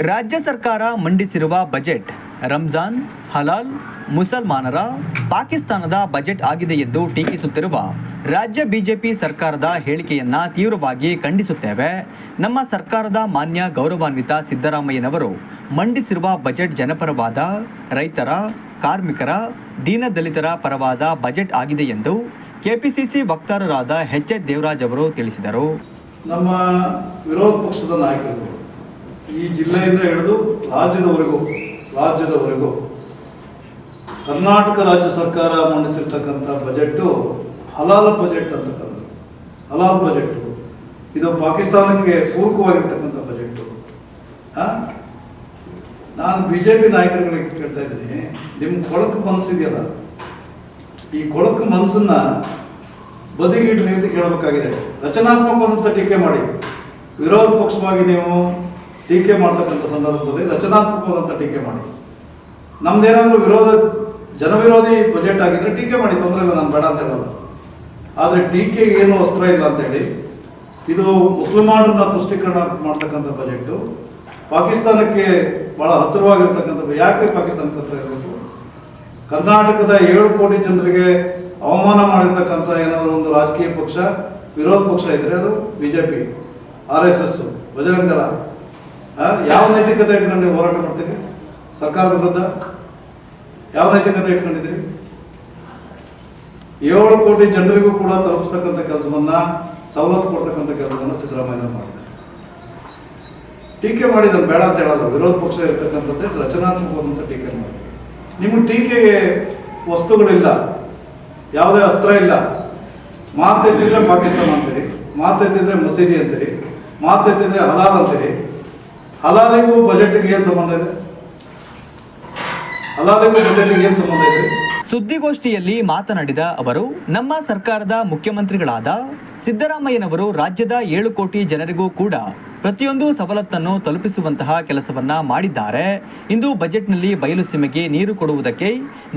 ರಾಜ್ಯ ಸರ್ಕಾರ ಮಂಡಿಸಿರುವ ಬಜೆಟ್ ರಂಜಾನ್ ಹಲಾಲ್ ಮುಸಲ್ಮಾನರ ಪಾಕಿಸ್ತಾನದ ಬಜೆಟ್ ಆಗಿದೆ ಎಂದು ಟೀಕಿಸುತ್ತಿರುವ ರಾಜ್ಯ ಬಿಜೆಪಿ ಸರ್ಕಾರದ ಹೇಳಿಕೆಯನ್ನು ತೀವ್ರವಾಗಿ ಖಂಡಿಸುತ್ತೇವೆ. ನಮ್ಮ ಸರ್ಕಾರದ ಮಾನ್ಯ ಗೌರವಾನ್ವಿತ ಸಿದ್ದರಾಮಯ್ಯನವರು ಮಂಡಿಸಿರುವ ಬಜೆಟ್ ಜನಪರವಾದ, ರೈತರ, ಕಾರ್ಮಿಕರ, ದೀನದಲಿತರ ಪರವಾದ ಬಜೆಟ್ ಆಗಿದೆ ಎಂದು ಕೆಪಿಸಿಸಿ ವಕ್ತಾರರಾದ ಎಚ್ ಎಚ್ ದೇವರಾಜ್ ಅವರು ತಿಳಿಸಿದರು. ನಮ್ಮ ವಿರೋಧ ಪಕ್ಷದ ನಾಯಕರುಗಳು ಈ ಜಿಲ್ಲೆಯಿಂದ ಹಿಡಿದು ರಾಜ್ಯದವರೆಗೂ ರಾಜ್ಯದವರೆಗೂ ಕರ್ನಾಟಕ ರಾಜ್ಯ ಸರ್ಕಾರ ಮಂಡಿಸಿರ್ತಕ್ಕಂಥ ಬಜೆಟ್ಟು ಹಲಾಲ್ ಬಜೆಟ್ ಅಂತಕ್ಕಂಥದ್ದು. ಹಲಾಲ್ ಬಜೆಟ್ಟು. ಇದು ಪಾಕಿಸ್ತಾನಕ್ಕೆ ಪೂರಕವಾಗಿರ್ತಕ್ಕಂಥ ಬಜೆಟ್ಟು? ನಾನು ಬಿ ಜೆ ಪಿ ನಾಯಕರುಗಳಿಗೆ ಕೇಳ್ತಾ ಇದ್ದೀನಿ, ನಿಮ್ಮ ಕೊಳಕು ಮನಸ್ಸಿದೆಯಲ್ಲ? ಈ ಕೊಳಕು ಮನಸ್ಸನ್ನ ಬದಿಗಿಡ್ರಿ ಅಂತ ಕೇಳಬೇಕಾಗಿದೆ. ರಚನಾತ್ಮಕವಾದಂಥ ಟೀಕೆ ಮಾಡಿ. ವಿರೋಧ ಪಕ್ಷವಾಗಿ ನೀವು ಟೀಕೆ ಮಾಡ್ತಕ್ಕಂಥ ಸಂದರ್ಭದಲ್ಲಿ ರಚನಾತ್ಮಕವಾದಂಥ ಟೀಕೆ ಮಾಡಿ. ನಮ್ದೇನಾದ್ರೂ ವಿರೋಧ, ಜನವಿರೋಧಿ ಬಜೆಟ್ ಆಗಿದ್ರೆ ಟೀಕೆ ಮಾಡಿ, ತೊಂದರೆ ಇಲ್ಲ, ನಾನು ಬೇಡ ಅಂತ ಹೇಳೋದು. ಆದರೆ ಟೀಕೆಗೆ ಏನು ಅಸ್ತ್ರ ಇಲ್ಲ ಅಂತೇಳಿ ಇದು ಮುಸ್ಲಿಮಾನರನ್ನ ತುಷ್ಟೀಕರಣ ಮಾಡ್ತಕ್ಕಂಥ ಬಜೆಟ್ಟು, ಪಾಕಿಸ್ತಾನಕ್ಕೆ ಬಹಳ ಹತ್ತಿರವಾಗಿರ್ತಕ್ಕಂಥ ಯಾಕೆ ಪಾಕಿಸ್ತಾನಕ್ಕೆ ಹತ್ತಿರ ಇರಬೇಕು ಕರ್ನಾಟಕದ ಏಳು ಕೋಟಿ ಜನರಿಗೆ ಅವಮಾನ ಮಾಡಿರ್ತಕ್ಕಂಥ ಏನಾದರೂ ಒಂದು ರಾಜಕೀಯ ಪಕ್ಷ, ವಿರೋಧ ಪಕ್ಷ ಇದ್ರೆ ಅದು BJP, R S S Bajrang Dal. ಯಾವ ನೈತಿಕತೆ ಇಟ್ಕೊಂಡು ಹೋರಾಟ ಮಾಡ್ತೀರಿ? ಸರ್ಕಾರದ ವಿರುದ್ಧ? ಯಾವ ನೈತಿಕತೆ ಇಟ್ಕೊಂಡಿದ್ದೀರಿ? ಏಳು ಕೋಟಿ ಜನರಿಗೂ ಕೂಡ ತಲುಪಿಸ್ತಕ್ಕಂಥ ಕೆಲಸವನ್ನ, ಸವಲತ್ತು ಕೊಡ್ತಕ್ಕಂಥ ಕೆಲಸವನ್ನ ಸಿದ್ದರಾಮಯ್ಯ ಮಾಡಿದ್ದಾರೆ. ಟೀಕೆ ಮಾಡಿದ್ರೆ ಬೇಡ ಅಂತ ಹೇಳೋದು, ವಿರೋಧ ಪಕ್ಷ ಇರ್ತಕ್ಕಂಥದ್ದೇ ರಚನಾತ್ಮಕವಾದಂಥ ಟೀಕೆ ಮಾಡಿದ್ರು. ನಿಮ್ಮ ಟೀಕೆಗೆ ವಸ್ತುಗಳಿಲ್ಲ, ಯಾವುದೇ ಅಸ್ತ್ರ ಇಲ್ಲ. ಮಾತೆತ್ತಿದ್ರೆ ಪಾಕಿಸ್ತಾನ ಅಂತೀರಿ, ಮಾತೆತ್ತಿದ್ರೆ ಮಸೀದಿ ಅಂತೀರಿ, ಮಾತೆತ್ತಿದ್ರೆ ಹಲಾಲ್ ಅಂತೀರಿ ಹಲಾಲಿಗೂ ಬಜೆಟ್ಗೆ ಏನು ಸಂಬಂಧ ಇದೆ? ಹಲಾಲಿಗೂ ಬಜೆಟ್ಗೆ ಏನು ಸಂಬಂಧ ಇದೆ? ಸುದ್ದಿಗೋಷ್ಠಿಯಲ್ಲಿ ಮಾತನಾಡಿದ ಅವರು ನಮ್ಮ ಸರ್ಕಾರದ ಮುಖ್ಯಮಂತ್ರಿಗಳಾದ ಸಿದ್ದರಾಮಯ್ಯನವರು ರಾಜ್ಯದ ಏಳು ಕೋಟಿ ಜನರಿಗೂ ಕೂಡ ಪ್ರತಿಯೊಂದು ಸವಲತ್ತನ್ನು ತಲುಪಿಸುವಂತಹ ಕೆಲಸವನ್ನ ಮಾಡಿದ್ದಾರೆ. ಇಂದು ಬಜೆಟ್ನಲ್ಲಿ ಬಯಲು ಸೀಮೆಗೆ ನೀರು ಕೊಡುವುದಕ್ಕೆ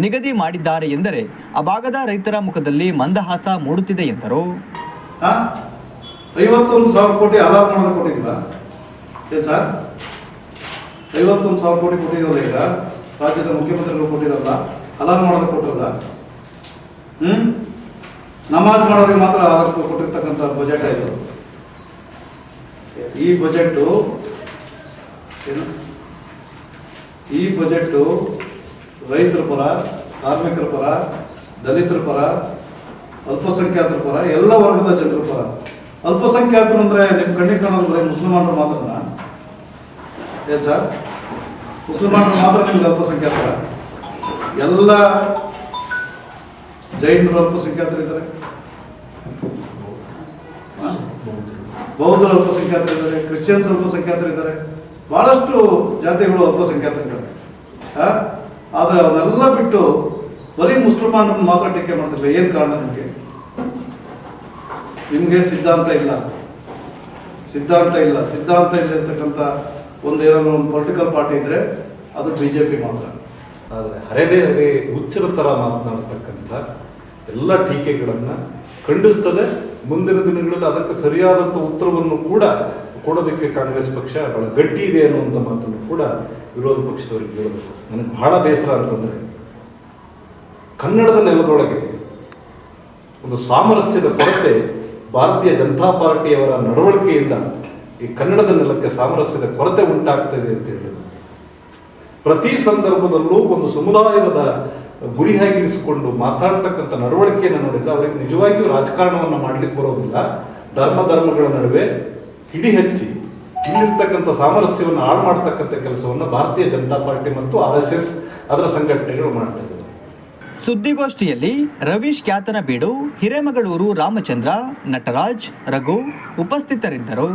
ನಿಗದಿ ಮಾಡಿದ್ದಾರೆ ಎಂದರೆ ಆ ಭಾಗದ ರೈತರ ಮುಖದಲ್ಲಿ ಮಂದಹಾಸ ಮೂಡುತ್ತಿದೆ ಎಂದರು. ಐವತ್ತೊಂದು ಸಾವಿರ ಕೋಟಿ ಮಾಡೋದು ಸರ್? ಐವತ್ತೊಂದು ಸಾವಿರ ಕೋಟಿ ಕೊಟ್ಟಿದ್ದೀವಲ್ಲ ಈಗ. ರಾಜ್ಯದ ಮುಖ್ಯಮಂತ್ರಿಗಳು ಕೊಟ್ಟಿದ್ದಲ್ಲ ಹಲಾಲ್ ಮಾಡೋದಕ್ಕೆ ಕೊಟ್ಟಿರದ? ಹ್ಮ್? ನಮಾಜ್ ಮಾಡೋರಿಗೆ ಮಾತ್ರ ಹಲಾಲ್ ಕೊಟ್ಟಿರ್ತಕ್ಕಂಥ ಬಜೆಟ್ ಇದು ಈ ಬಜೆಟ್ಟು ಏನು? ಈ ಬಜೆಟ್ಟು ರೈತರ ಪರ, ಕಾರ್ಮಿಕರ ಪರ, ದಲಿತರ ಪರ, ಅಲ್ಪಸಂಖ್ಯಾತರ ಪರ, ಎಲ್ಲ ವರ್ಗದ ಜನರ ಪರ. ಅಲ್ಪಸಂಖ್ಯಾತರು ಅಂದರೆ ನಿಮ್ಮ ಕಣ್ಣಿಗೆ ಕಾಣೋದು ಬರೀ ಮುಸಲ್ಮಾನರು ಮಾತ್ರನಾ? ಏನ್ ಸರ್? ಮುಸಲ್ಮಾನರು ಮಾತ್ರ ನಿಮ್ಗೆ ಅಲ್ಪಸಂಖ್ಯಾತರ ಎಲ್ಲ ಜೈನರು ಅಲ್ಪಸಂಖ್ಯಾತರು ಇದ್ದಾರೆ? ಬೌದ್ಧರು ಅಲ್ಪಸಂಖ್ಯಾತರು ಇದ್ದಾರೆ, ಕ್ರಿಶ್ಚಿಯನ್ಸ್ ಅಲ್ಪಸಂಖ್ಯಾತರು ಇದ್ದಾರೆ. ಬಹಳಷ್ಟು ಜಾತಿಗಳು ಅಲ್ಪಸಂಖ್ಯಾತರು ಇದ್ದಾರೆ? ಆದ್ರೆ ಅವನ್ನೆಲ್ಲ ಬಿಟ್ಟು ಬರೀ ಮುಸಲ್ಮಾನರನ್ನು ಮಾತ್ರ ಟೀಕೆ ಮಾಡ್ತಿಲ್ಲ ಏನು ಕಾರಣ ನಿಮಗೆ? ನಿಮಗೆ ಸಿದ್ಧಾಂತ ಇಲ್ಲ. ಸಿದ್ಧಾಂತ ಇಲ್ಲ. ಸಿದ್ಧಾಂತ ಇಲ್ಲಿರ್ತಕ್ಕಂಥ ಒಂದು ಏನಾದರೂ ಒಂದು ಪೊಲಿಟಿಕಲ್ ಪಾರ್ಟಿ ಇದ್ರೆ ಅದು ಬಿ ಜೆ ಪಿ ಮಾತ್ರ. ಆದರೆ ಹರೆಬೇರೆ ಹುಚ್ಚರ ಥರ ಮಾತನಾಡ್ತಕ್ಕಂಥ ಎಲ್ಲ ಟೀಕೆಗಳನ್ನು ಖಂಡಿಸ್ತದೆ. ಮುಂದಿನ ದಿನಗಳಲ್ಲಿ ಅದಕ್ಕೆ ಸರಿಯಾದಂಥ ಉತ್ತರವನ್ನು ಕೂಡ ಕೊಡೋದಕ್ಕೆ ಕಾಂಗ್ರೆಸ್ ಪಕ್ಷ ಬಹಳ ಗಟ್ಟಿ ಇದೆ ಅನ್ನುವಂಥ ಮಾತನ್ನು ಕೂಡ ವಿರೋಧ ಪಕ್ಷದವರಿಗೆ ಹೇಳಬೇಕು. ನನಗೆ ಬಹಳ ಬೇಸರ ಅಂತಂದರೆ ಕನ್ನಡದ ನೆಲದೊಳಗೆ ಒಂದು ಸಾಮರಸ್ಯದ ಕೊರತೆ ಭಾರತೀಯ ಜನತಾ ಪಾರ್ಟಿಯವರ ನಡವಳಿಕೆಯಿಂದ ಈ ಕನ್ನಡದ ನೆಲಕ್ಕೆ ಸಾಮರಸ್ಯದ ಕೊರತೆ ಉಂಟಾಗ್ತದೆ ಅಂತ ಹೇಳಿದ್ರು. ಪ್ರತಿ ಸಂದರ್ಭದಲ್ಲೂ ಒಂದು ಸಮುದಾಯದ ಗುರಿಯಾಗಿರಿಸಿಕೊಂಡು ಮಾತಾಡ್ತಕ್ಕಂಥ ನಡವಳಿಕೆಯನ್ನು ನೋಡಿದ್ರೆ ಅವರಿಗೆ ನಿಜವಾಗಿಯೂ ರಾಜಕಾರಣವನ್ನು ಮಾಡ್ಲಿಕ್ಕೆ ಬರೋದಿಲ್ಲ. ಧರ್ಮ ಧರ್ಮಗಳ ನಡುವೆ ಹಿಡಿ ಹಚ್ಚಿ ಇಲ್ಲಿರ್ತಕ್ಕಂಥ ಸಾಮರಸ್ಯವನ್ನು ಹಾಳು ಮಾಡ್ತಕ್ಕಂಥ ಕೆಲಸವನ್ನು ಭಾರತೀಯ ಜನತಾ ಪಾರ್ಟಿ ಮತ್ತು ಆರ್ ಎಸ್ ಎಸ್ ಅದರ ಸಂಘಟನೆಗಳು ಮಾಡ್ತಾ ಇದ್ದಾರೆ. ಸುದ್ದಿಗೋಷ್ಠಿಯಲ್ಲಿ ರವೀಶ್ ಖ್ಯಾತನಬೀಡು ಹಿರೇಮಗಳೂರು ರಾಮಚಂದ್ರ ನಟರಾಜ್ ರಘು ಉಪಸ್ಥಿತರಿದ್ದರು.